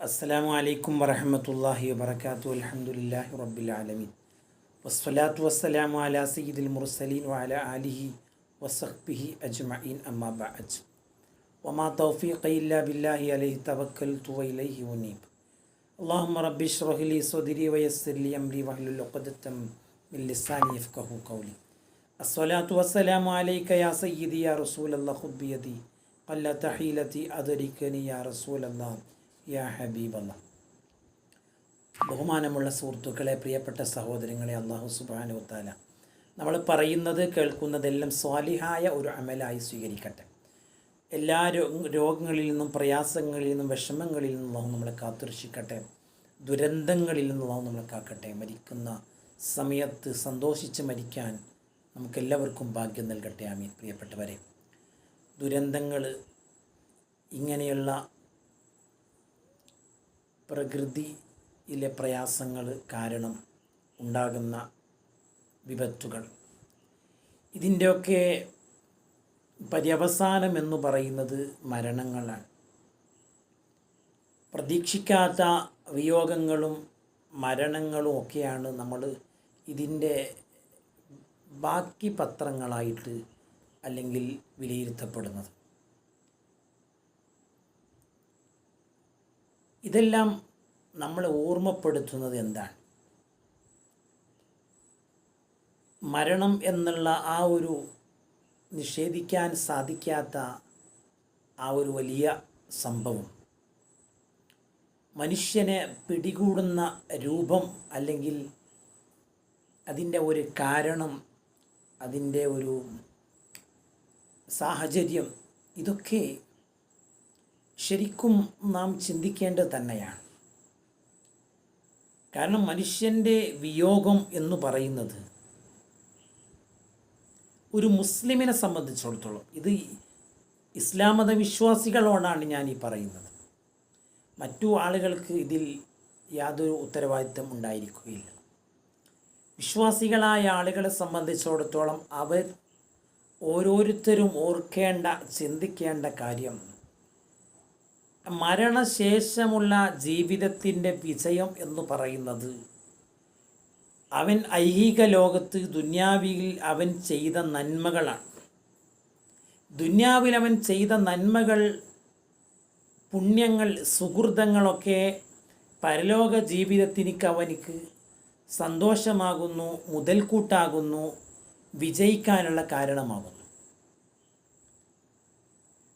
അസ്സലാമു അലൈക്കും വറഹമത്തല്ലാഹി വബർക്കാത്തു അലഹമുല്ലാഹി റബ്ബിലാലമീൻ വസ്സലാത്തു വസ്സലാമു അല സയ്യിദുൽ മുർസലീൻ വഅല ആലിഹി വസഖ്ബിഹി അജ്മഈൻ അമ്മാ ബഅദ്. വമാ തൗഫീഖ ഇല്ലാ ബില്ലാഹി അലൈഹി തവക്കൽതു വഇലൈഹി ഉനീബ്. അല്ലാഹുമ്മ റബ്ബി ഇശ്റഹ് ലി സദ്രി വയസ്സിർ ലി അംരി വഹ്ലുൽ ഉഖ്ദത്തം മിൻ ലിസാനി യഫ്ഖഹു ഖൗലി. അസ്സലാത്തു വസ്സലാമു അലൈക യാ സയ്യിദി യാ റസൂലല്ലാഹ് ഖുബ് ബിയദി. ഖല്ല തഹീലതി അദരികനി യാ റസൂലല്ലാഹ്. യാ ഹബീബല്ല. ബഹുമാനമുള്ള സുഹൃത്തുക്കളെ പ്രിയപ്പെട്ട സഹോദരങ്ങളെ അള്ളാഹു സുബാനുത്താല നമ്മൾ പറയുന്നത് കേൾക്കുന്നതെല്ലാം സ്വാലിഹായ ഒരു അമലായി സ്വീകരിക്കട്ടെ. എല്ലാ രോഗങ്ങളിൽ നിന്നും പ്രയാസങ്ങളിൽ നിന്നും വിഷമങ്ങളിൽ നിന്നും അള്ളാഹു നമ്മളെ കാത്തുരക്ഷിക്കട്ടെ. ദുരന്തങ്ങളിൽ നിന്നും അള്ളാഹു നമ്മളെ കാക്കട്ടെ. മരിക്കുന്ന സമയത്ത് സന്തോഷിച്ച് മരിക്കാൻ നമുക്കെല്ലാവർക്കും ഭാഗ്യം നൽകട്ടെ. ആമീൻ. പ്രിയപ്പെട്ടവരെ ദുരന്തങ്ങൾ ഇങ്ങനെയുള്ള പ്രകൃതിയിലെ പ്രയാസങ്ങൾ കാരണം ഉണ്ടാകുന്ന വിപത്തുകൾ. ഇതിന്റെയൊക്കെ പര്യവസാനം എന്ന് പറയുന്നത് മരണങ്ങളാണ്. പ്രതീക്ഷിക്കാത്ത വിയോഗങ്ങളും മരണങ്ങളും ഒക്കെയാണ് നമ്മൾ ഇതിന്റെ ബാക്കി പത്രങ്ങളായിട്ട് അല്ലെങ്കിൽ വിലയിരുത്തപ്പെടുന്നത്. ഇതെല്ലാം നമ്മളെ ഓർമ്മപ്പെടുത്തുന്നത് എന്താണ്? മരണം എന്നുള്ള ആ ഒരു നിഷേധിക്കാൻ സാധിക്കാത്ത ആ ഒരു വലിയ സംഭവം. മനുഷ്യനെ പിടികൂടുന്ന രൂപം അല്ലെങ്കിൽ അതിന്റെ ഒരു കാരണം അതിന്റെ ഒരു സാഹചര്യം ഇതൊക്കെ ശരിക്കും നാം ചിന്തിക്കേണ്ടത് തന്നെയാണ്. കാരണം മനുഷ്യന്റെ വിയോഗം എന്ന് പറയുന്നത് ഒരു മുസ്ലിമിനെ സംബന്ധിച്ചിടത്തോളം ഇത് ഇസ്ലാം മതവിശ്വാസികളോടാണ് ഞാൻ ഈ പറയുന്നത്. മറ്റു ആളുകൾക്ക് ഇതിൽ യാതൊരു ഉത്തരവാദിത്തം ഉണ്ടായിരിക്കുകയില്ല. വിശ്വാസികളായ ആളുകളെ സംബന്ധിച്ചിടത്തോളം അവർ ഓരോരുത്തരും ഓർക്കേണ്ട ചിന്തിക്കേണ്ട കാര്യം മരണശേഷമുള്ള ജീവിതത്തിന്റെ വിജയം എന്ന് പറയുന്നത്. അവൻ ഐഹിക ലോകത്ത് ദുന്യാവിയിൽ അവൻ ചെയ്ത നന്മകളാണ്. ദുന്യാവിൽ അവൻ ചെയ്ത നന്മകൾ പുണ്യങ്ങൾ സുഹൃതങ്ങളൊക്കെ പരലോക ജീവിതത്തിനിക്ക് അവനിക്ക് സന്തോഷമാകുന്നു മുതൽക്കൂട്ടാകുന്നു വിജയിക്കാനുള്ള കാരണമാകുന്നു.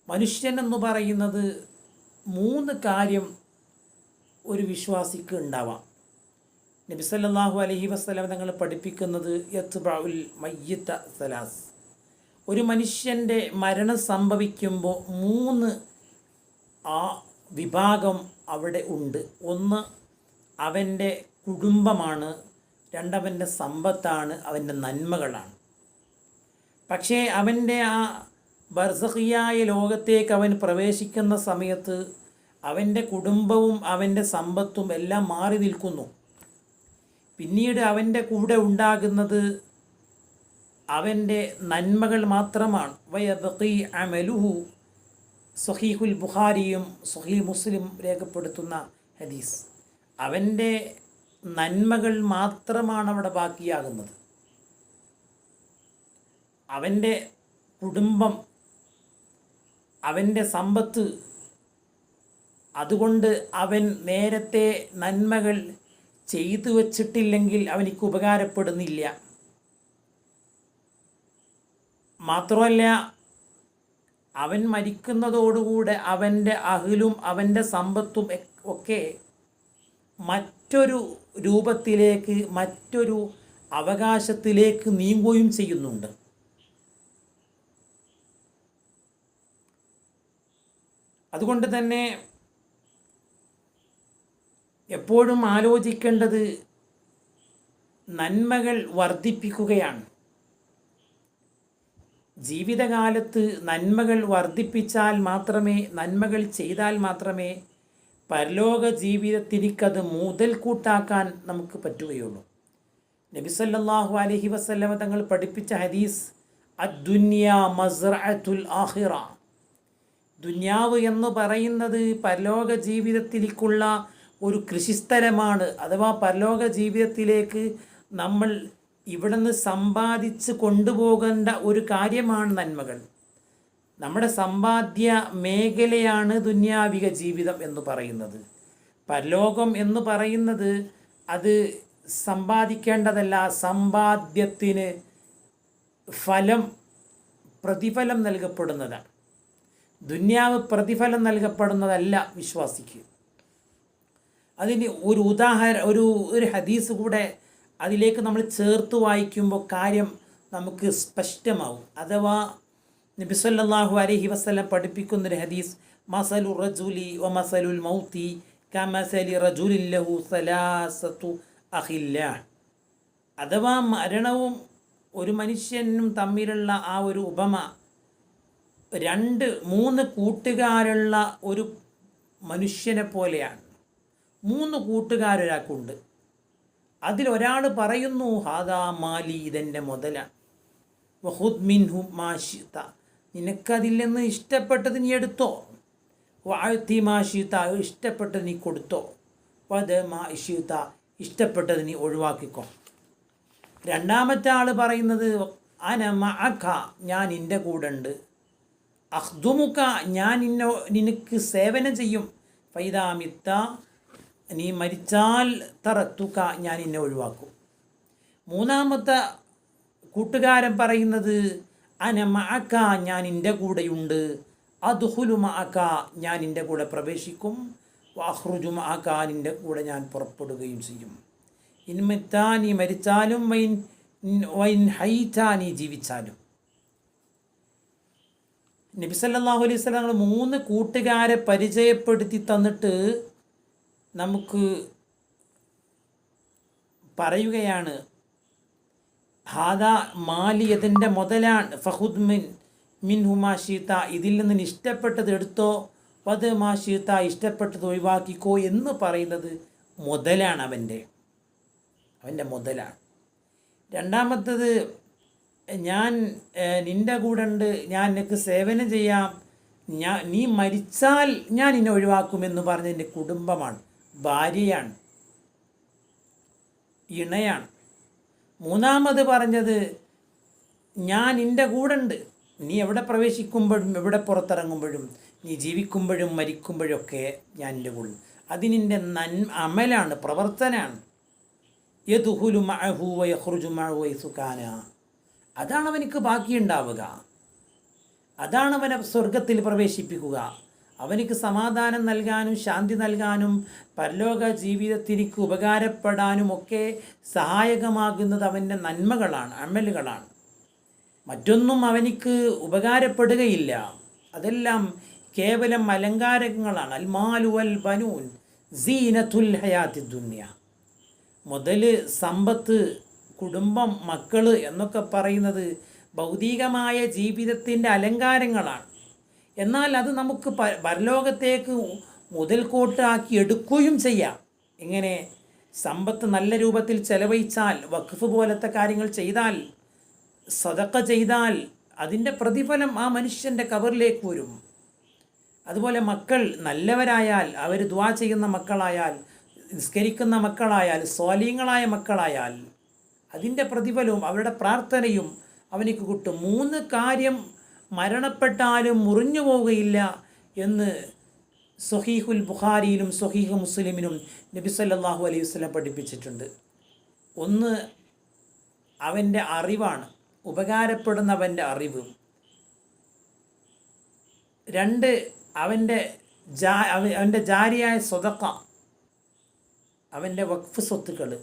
മനുഷ്യൻ എന്ന് പറയുന്നത് മൂന്ന് കാര്യം ഒരു വിശ്വാസിക്ക് ഉണ്ടാവാം. നബി സല്ലല്ലാഹു അലഹി വസ്ലം തങ്ങൾ പഠിപ്പിക്കുന്നത് യത്ബഉൽ മയ്യത്ത സലാസ്. ഒരു മനുഷ്യന്റെ മരണം സംഭവിക്കുമ്പോൾ മൂന്ന് ആ വിഭാഗം അവിടെ ഉണ്ട്. ഒന്ന് അവന്റെ കുടുംബമാണ് രണ്ടവന്റെ സമ്പത്താണ് അവന്റെ നന്മകളാണ്. പക്ഷേ അവന്റെ ആ ബർസഹിയായ ലോകത്തേക്ക് അവൻ പ്രവേശിക്കുന്ന സമയത്ത് അവന്റെ കുടുംബവും അവന്റെ സമ്പത്തും എല്ലാം മാറി നിൽക്കുന്നു. പിന്നീട് അവന്റെ കൂടെ ഉണ്ടാകുന്നത് അവന്റെ നന്മകൾ മാത്രമാണ്. വയബി അമലുഹു സഹീഹുൽ ബുഖാരിയും സഹീ മുസ്ലിം രേഖപ്പെടുത്തുന്ന ഹദീസ്. അവന്റെ നന്മകൾ മാത്രമാണ് അവിടെ ബാക്കിയാകുന്നത്. അവന്റെ കുടുംബം അവന്റെ സമ്പത്ത്. അതുകൊണ്ട് അവൻ നേരത്തെ നന്മകൾ ചെയ്തു വച്ചിട്ടില്ലെങ്കിൽ അവനിക്ക് ഉപകാരപ്പെടുന്നില്ല. മാത്രമല്ല അവൻ മരിക്കുന്നതോടുകൂടെ അവന്റെ അഹിലും അവന്റെ സമ്പത്തും ഒക്കെ മറ്റൊരു രൂപത്തിലേക്ക് മറ്റൊരു അവകാശത്തിലേക്ക് നീങ്ങുകയും ചെയ്യുന്നുണ്ട്. അതുകൊണ്ട് തന്നെ എപ്പോഴും ആലോചിക്കേണ്ടത് നന്മകൾ വർദ്ധിപ്പിക്കുകയാണ്. ജീവിതകാലത്ത് നന്മകൾ വർദ്ധിപ്പിച്ചാൽ മാത്രമേ നന്മകൾ ചെയ്താൽ മാത്രമേ പരലോക ജീവിതത്തിനിക്കത് മുതൽക്കൂട്ടാക്കാൻ നമുക്ക് പറ്റുകയുള്ളൂ. നബിസല്ലാഹു അലഹി വസ്ലമ തങ്ങൾ പഠിപ്പിച്ച ഹദീസ് അദ്ദുന്യ മസ്റഅത്തുൽ ആഹിറ ദുന്യാവ് എന്ന് പറയുന്നത് പരലോക ജീവിതത്തിലേക്കുള്ള ഒരു കൃഷിസ്ഥലമാണ്. അഥവാ പരലോക ജീവിതത്തിലേക്ക് നമ്മൾ ഇവിടുന്ന് സമ്പാദിച്ച് കൊണ്ടുപോകേണ്ട ഒരു കാര്യമാണ് നന്മകൾ. നമ്മുടെ സമ്പാദ്യ മേഖലയാണ് ദുന്യാവിക ജീവിതം എന്ന് പറയുന്നത്. പരലോകം എന്ന് പറയുന്നത് അത് സമ്പാദിക്കേണ്ടതല്ല സമ്പാദ്യത്തിന് ഫലം പ്രതിഫലം നൽകപ്പെടുന്നതാണ്. ദുന്യാവ് പ്രതിഫലം നൽകപ്പെടുന്നതല്ല വിശ്വാസിക്ക്. അതിന് ഒരു ഉദാഹരണ ഒരു ഒരു ഹദീസ് കൂടെ അതിലേക്ക് നമ്മൾ ചേർത്ത് വായിക്കുമ്പോൾ കാര്യം നമുക്ക് സ്പഷ്ടമാവും. അഥവാ നബിസ്വല്ലാഹു അലഹി വസ്ലം പഠിപ്പിക്കുന്നൊരു ഹദീസ് മസലു റജുലി ഒ മസലുൽ മൗത്തി കമസലി ലഹു സലാസത്തു അഹില്ല അഥവാ മരണവും ഒരു മനുഷ്യനും തമ്മിലുള്ള ആ ഒരു ഉപമ രണ്ട് മൂന്ന് കൂട്ടുകാരുള്ള ഒരു മനുഷ്യനെ പോലെയാണ്. മൂന്ന് കൂട്ടുകാരൊരാൾക്കുണ്ട് അതിലൊരാൾ പറയുന്നു ഹാദാ മാലി ഇതെന്റെ മുതലാണ് വഹുദ് മിൻഹു മാഷിത്ത നിനക്കതിൽ നിന്ന് ഇഷ്ടപ്പെട്ടത് നീ എടുത്തോ? വാഴ്ത്തി മാഷിത്ത ഇഷ്ടപ്പെട്ടത് നീ കൊടുത്തോ? വത് മാഷിത്ത ഇഷ്ടപ്പെട്ടത് നീ ഒഴിവാക്കിക്കോ. രണ്ടാമത്തെ ആൾ പറയുന്നത് അന മഅഖ ഞാൻ എന്റെ കൂടെ ഉണ്ട് അഹ്ദുമുക്ക ഞാൻ നിന്നോ നിനക്ക് സേവനം ചെയ്യും. ഫൈദാമിത്ത നീ മരിച്ചാൽ തറത്തുക ഞാൻ നിന്നെ ഒഴിവാക്കും. മൂന്നാമത്തെ കൂട്ടുകാരൻ പറയുന്നത് അന മഅക്ക ഞാൻ എന്റെ കൂടെയുണ്ട്. അദ്ഹുലു മഅക്ക ഞാൻ എന്റെ കൂടെ പ്രവേശിക്കും. വാഹ്റുജു മഅക്ക നിന്റെ കൂടെ ഞാൻ പുറപ്പെടുകയും ചെയ്യും. ഇൻമിത്താ നീ മരിച്ചാലും വൈൻ വൈൻ ഹൈറ്റാ നീ ജീവിച്ചാലും. നബി സല്ലല്ലാഹു അലൈഹി വസല്ലം മൂന്ന് കൂട്ടുകാരെ പരിചയപ്പെടുത്തി തന്നിട്ട് നമുക്ക് പറയുകയാണ് ഹാദ മാലി അതിന്റെ മുതലാണ് ഫഹുദ് മിൻ മിൻ ഹുമാ ഷീത്ത ഇതിൽ നിന്ന് ഇഷ്ടപ്പെട്ടത് എടുത്തോ വത് മാഷീത്ത ഇഷ്ടപ്പെട്ടത് ഒഴിവാക്കിക്കോ എന്ന് പറയുന്നത് മുതലാണ് അവന്റെ അവന്റെ മുതലാണ്. രണ്ടാമത്തത് ഞാൻ നിന്റെ കൂടെ ഉണ്ട് ഞാൻ നിനക്ക് സേവനം ചെയ്യാം. ഞാൻ നീ മരിച്ചാൽ ഞാൻ നിന്നെ ഒഴിവാക്കുമെന്ന് പറഞ്ഞ എന്റെ കുടുംബമാണ്. ഭാര്യയാണ്. ഇണയാണ്. മൂന്നാമത് പറഞ്ഞത് ഞാൻ നിന്റെ കൂടെ ഉണ്ട് നീ എവിടെ പ്രവേശിക്കുമ്പോഴും എവിടെ പുറത്തിറങ്ങുമ്പോഴും നീ ജീവിക്കുമ്പോഴും മരിക്കുമ്പോഴൊക്കെ ഞാൻ എന്റെ കൂടെ അതിനിന്റെ നൻ അമലാണ് പ്രവർത്തനമാണ് യദുഹുലു മഅഹു വയഖ്റുജു മഅഹു വയസുകാന അതാണ് അവനിക്ക് ബാക്കിയുണ്ടാവുക അതാണ് അവനെ സ്വർഗത്തിൽ പ്രവേശിപ്പിക്കുക. അവനക്ക് സമാധാനം നൽകാനും ശാന്തി നൽകാനും പരലോക ജീവിതത്തിനിക്ക് ഉപകാരപ്പെടാനും ഒക്കെ സഹായകമാകുന്നത് അവന്റെ നന്മകളാണ് അമലുകളാണ്. മറ്റൊന്നും അവനിക്ക് ഉപകാരപ്പെടുകയില്ല. അതെല്ലാം കേവലം അലങ്കാരങ്ങളാണ്. അൽമാലു അൽ ബനൂൻ സീനത്തുൽ ഹയാത്തി ദുന്യ. മുതൽ സമ്പത്ത് കുടുംബം മക്കൾ എന്നൊക്കെ പറയുന്നത് ഭൗതികമായ ജീവിതത്തിന്റെ അലങ്കാരങ്ങളാണ്. എന്നാൽ അത് നമുക്ക് പരലോകത്തേക്ക് മുതൽക്കോട്ടാക്കി എടുക്കുകയും ചെയ്യാം. ഇങ്ങനെ സമ്പത്ത് നല്ല രൂപത്തിൽ ചെലവഴിച്ചാൽ വഖഫ് പോലത്തെ കാര്യങ്ങൾ ചെയ്താൽ സതക്ക ചെയ്താൽ അതിന്റെ പ്രതിഫലം ആ മനുഷ്യന്റെ കവറിലേക്ക് വരും. അതുപോലെ മക്കൾ നല്ലവരായാൽ അവർ ദ്വാ ചെയ്യുന്ന മക്കളായാൽ നിസ്കരിക്കുന്ന മക്കളായാൽ സ്വാലീങ്ങളായ മക്കളായാൽ അതിന്റെ പ്രതിഫലവും അവരുടെ പ്രാർത്ഥനയും അവനിക്ക് കിട്ടും. മൂന്ന് കാര്യം മരണപ്പെട്ടാലും മുറിഞ്ഞു പോവുകയില്ല എന്ന് സൊഹീഹുൽ ബുഖാരിയിലും സൊഹീഹ് മുസ്ലിമിനും നബി സല്ലല്ലാഹു അലൈഹി വസ്ലം പഠിപ്പിച്ചിട്ടുണ്ട്. ഒന്ന് അവന്റെ അറിവാണ്. ഉപകാരപ്പെടുന്നവന്റെ അറിവ്. രണ്ട് അവന്റെ ജാ അവ- അവന്റെ ജാരിയായ സ്വതക്ക അവന്റെ വഖഫ് സ്വത്തുക്കൾ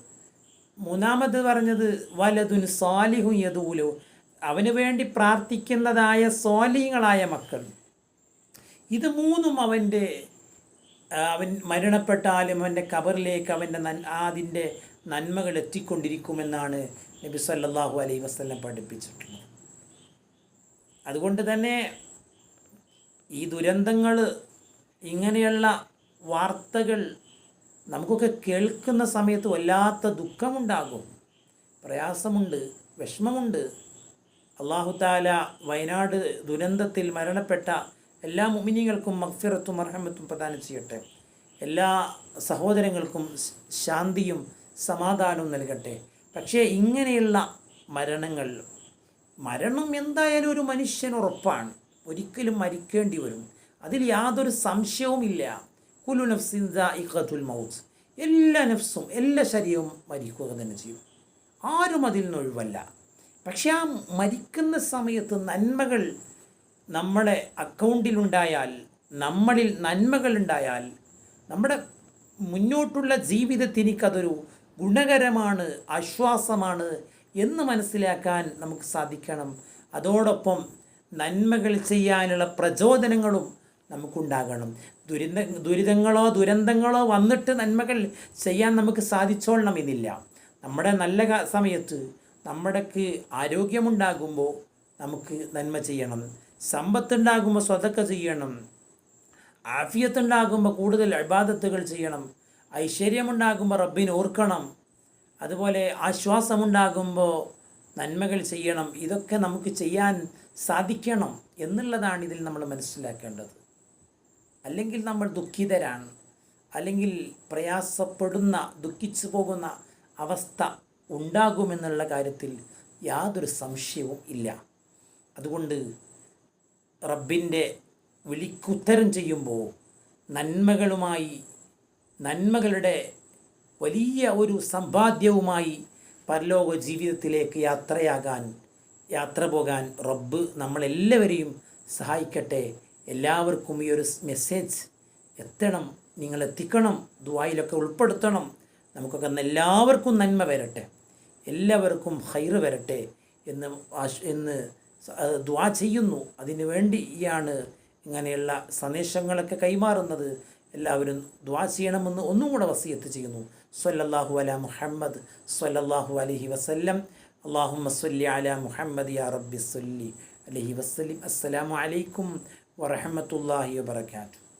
മൂന്നാമത് പറഞ്ഞത് വലതുൻ സ്വാലിഹു യദൂലു. അവന് വേണ്ടി പ്രാർത്ഥിക്കുന്നതായ സ്വാലിഹങ്ങളായ മക്കൾ. ഇത് മൂന്നും അവന്റെ അവൻ മരണപ്പെട്ടാലും അവന്റെ കബറിലേക്ക് അവന്റെ നൻ അതിന്റെ നന്മകൾ എത്തിക്കൊണ്ടിരിക്കുമെന്നാണ് നബി സല്ലാഹു അലൈ വസ്ലം പഠിപ്പിച്ചിട്ടുള്ളത്. അതുകൊണ്ട് തന്നെ ഈ ദുരന്തങ്ങൾ ഇങ്ങനെയുള്ള വാർത്തകൾ നമുക്കൊക്കെ കേൾക്കുന്ന സമയത്ത് വല്ലാത്ത ദുഃഖമുണ്ടാകും. പ്രയാസമുണ്ട് വിഷമമുണ്ട്. അള്ളാഹു താല വയനാട് ദുരന്തത്തിൽ മരണപ്പെട്ട എല്ലാ മുമിനികൾക്കും മഗ്ഫിറത്തും അർഹമത്തും പ്രദാനം ചെയ്യട്ടെ. എല്ലാ സഹോദരങ്ങൾക്കും ശാന്തിയും സമാധാനവും നൽകട്ടെ. പക്ഷേ ഇങ്ങനെയുള്ള മരണങ്ങൾ മരണം എന്തായാലും ഒരു മനുഷ്യൻ ഉറപ്പാണ്. ഒരിക്കലും മരിക്കേണ്ടി വരും. അതിൽ യാതൊരു സംശയവുമില്ല. കുലു നഫ്സിൻ ദാഇഖത്തുൽ മൗത്ത് എല്ലാ നഫ്സും എല്ലാ ശരീരവും മരിക്കുക തന്നെ ചെയ്യും. ആരും അതിൽ നിന്ന് ഒഴിവല്ല. പക്ഷെ ആ മരിക്കുന്ന സമയത്ത് നന്മകൾ നമ്മുടെ അക്കൗണ്ടിലുണ്ടായാൽ നമ്മളിൽ നന്മകൾ ഉണ്ടായാൽ നമ്മുടെ മുന്നോട്ടുള്ള ജീവിതത്തിനിക്കതൊരു ഗുണകരമാണ് ആശ്വാസമാണ് എന്ന് മനസ്സിലാക്കാൻ നമുക്ക് സാധിക്കണം. അതോടൊപ്പം നന്മകൾ ചെയ്യാനുള്ള പ്രചോദനങ്ങളും നമുക്കുണ്ടാകണം. ദുരിത ദുരിതങ്ങളോ ദുരന്തങ്ങളോ വന്നിട്ട് നന്മകൾ ചെയ്യാൻ നമുക്ക് സാധിച്ചോളണം എന്നില്ല. നമ്മുടെ നല്ല സമയത്ത് നമ്മുടെക്ക് ആരോഗ്യമുണ്ടാകുമ്പോൾ നമുക്ക് നന്മ ചെയ്യണം. സമ്പത്തുണ്ടാകുമ്പോൾ സ്വതക്ക ചെയ്യണം. ആഫിയത്തുണ്ടാകുമ്പോൾ കൂടുതൽ അബാദത്തുകൾ ചെയ്യണം. ഐശ്വര്യമുണ്ടാകുമ്പോൾ റബ്ബിനെ ഓർക്കണം. അതുപോലെ ആശ്വാസമുണ്ടാകുമ്പോൾ നന്മകൾ ചെയ്യണം. ഇതൊക്കെ നമുക്ക് ചെയ്യാൻ സാധിക്കണം എന്നുള്ളതാണ് ഇതിൽ നമ്മൾ മനസ്സിലാക്കേണ്ടത്. അല്ലെങ്കിൽ നമ്മൾ ദുഃഖിതരാണ് അല്ലെങ്കിൽ പ്രയാസപ്പെടുന്ന ദുഃഖിച്ചു പോകുന്ന അവസ്ഥ ഉണ്ടാകുമെന്നുള്ള കാര്യത്തിൽ യാതൊരു സംശയവും ഇല്ല. അതുകൊണ്ട് റബ്ബിന്റെ വിളിക്കുത്തരം ചെയ്യുമ്പോൾ നന്മകളുമായി നന്മകളുടെ വലിയ ഒരു സമ്പാദ്യവുമായി പരലോക ജീവിതത്തിലേക്ക് യാത്രയാകാൻ യാത്ര പോകാൻ റബ്ബ് നമ്മളെല്ലാവരെയും സഹായിക്കട്ടെ എല്ലാവർക്കും ഈ ഒരു മെസ്സേജ് എത്തണം നിങ്ങൾ എത്തിക്കണം ദുബായിലൊക്കെ ഉൾപ്പെടുത്തണം. നമുക്കൊക്കെ എല്ലാവർക്കും നന്മ വരട്ടെ എല്ലാവർക്കും ഹൈറ് വരട്ടെ എന്ന് എന്ന് ദ്വാ ചെയ്യുന്നു. അതിനു വേണ്ടിയാണ് ഇങ്ങനെയുള്ള സന്ദേശങ്ങളൊക്കെ കൈമാറുന്നത്. എല്ലാവരും ദ്വാ ചെയ്യണമെന്ന് ഒന്നും കൂടെ വസിയത്ത് ചെയ്യുന്നു. സൊല്ലാഹു അല മുഹമ്മദ് സൊല്ലാഹു അലഹി വസല്ലം. അള്ളാഹു സല്ലി അല മുഹമ്മദ് യാ റബ്ബി സല്ലി അലഹി വസ്ലിം അസ്സലാമു അലൈക്കും. വറഹമത്തല്ലാഹി വാത്തു